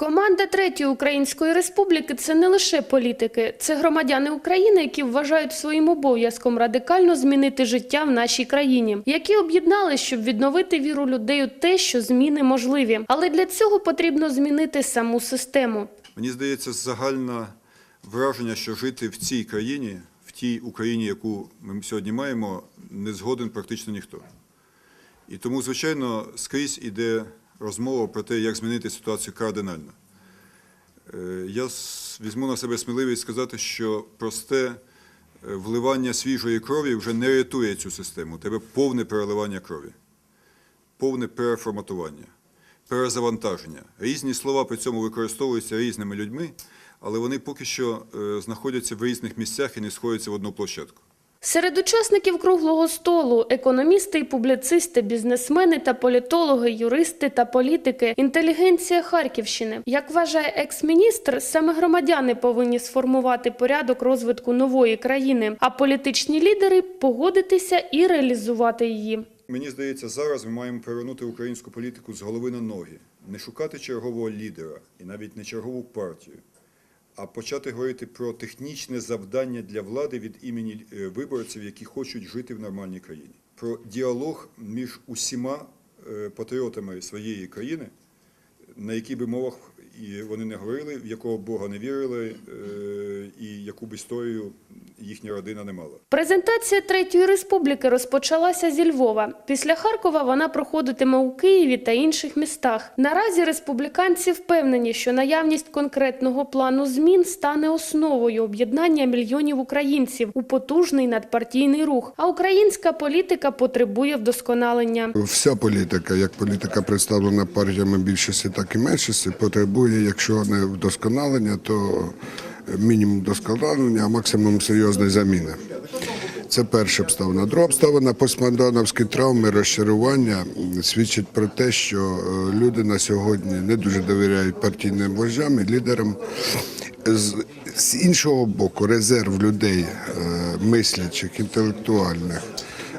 Команда Третьої Української Республіки це не лише політики, це громадяни України, які вважають своїм обов'язком радикально змінити життя в нашій країні, які об'єднались, щоб відновити віру людей у те, що зміни можливі. Але для цього потрібно змінити саму систему. Мені здається, загальне враження, що жити в цій країні, в тій Україні, яку ми сьогодні маємо, не згоден практично ніхто. І тому, звичайно, скрізь іде розмова про те, як змінити ситуацію кардинально. Е, Я візьму на себе сміливість сказати, що просте е, вливання свіжої крові вже не рятує цю систему. Треба повне переливання крові, повне переформатування, перезавантаження. Різні слова при цьому використовуються різними людьми, але вони поки що е, знаходяться в різних місцях і не сходяться в одну площадку. Серед учасників круглого столу економісти і публіцисти, бізнесмени та політологи, юристи та політики, інтелігенція Харківщини. Як вважає екс-міністр, саме громадяни повинні сформувати порядок розвитку нової країни, а політичні лідери погодитися і реалізувати її. Мені здається, зараз ми маємо перевернути українську політику з голови на ноги, не шукати чергового лідера і навіть не чергову партію, а почати говорити про технічне завдання для влади від імені е, виборців, які хочуть жити в нормальній країні, про діалог між усіма е, патріотами своєї країни, на якій би мовах вони не говорили, в якого Бога не вірили, е, і яку б історію їхня родина не мала. Презентація Третьої Республіки розпочалася зі Львова. Після Харкова вона проходитиме у Києві та інших містах. Наразі республіканці впевнені, що наявність конкретного плану змін стане основою об'єднання мільйонів українців у потужний надпартійний рух. А українська політика потребує вдосконалення. Вся політика, як політика представлена партіями більшості, так і меншості, потребує, якщо не вдосконалення, то мінімум вдосконалення, а максимум серйозної заміни. Це перша обставина. Друга обставина постмайдановські травми, розчарування свідчать про те, що е, люди на сьогодні не дуже довіряють партійним вождям і лідерам. З, з іншого боку, резерв людей, е, мислячих, інтелектуальних,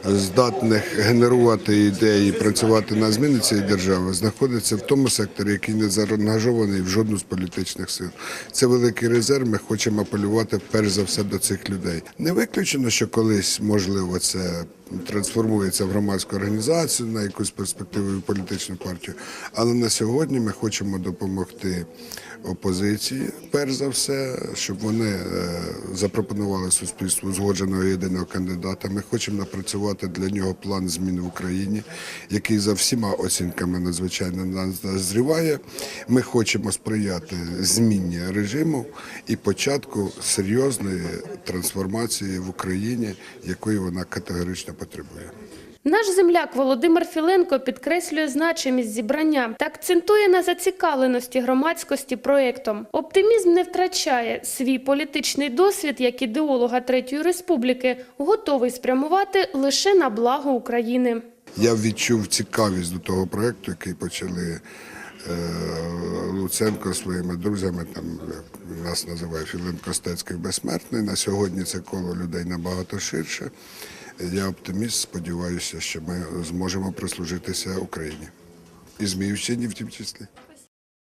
здатних генерувати ідеї, працювати на зміни цієї держави, знаходиться в тому секторі, який не заангажований в жодну з політичних сил. Це великий резерв. Ми хочемо апелювати перш за все до цих людей. Не виключено, що колись можливо це трансформується в громадську організацію на якусь перспективу і політичну партію. Але на сьогодні ми хочемо допомогти опозиції, перш за все, щоб вони е, запропонували суспільству узгодженого єдиного кандидата. Ми хочемо напрацювати для нього план змін в Україні, який за всіма оцінками надзвичайно нас- назріває. Ми хочемо сприяти зміні режиму і початку серйозної трансформації в Україні, якої вона категорично потребує. Наш земляк Володимир Філенко підкреслює значимість зібрання та акцентує на зацікавленості громадськості проектом. Оптимізм не втрачає свій політичний досвід як ідеолога Третьої Республіки, готовий спрямувати лише на благо України. Я відчув цікавість до того проєкту, який почали Луценко своїми друзями. Там нас називає Філим Костецький безсмертний. На сьогодні це коло людей набагато ширше. Я оптиміст, сподіваюся, що ми зможемо прислужитися Україні і Зміївщині в тім числі.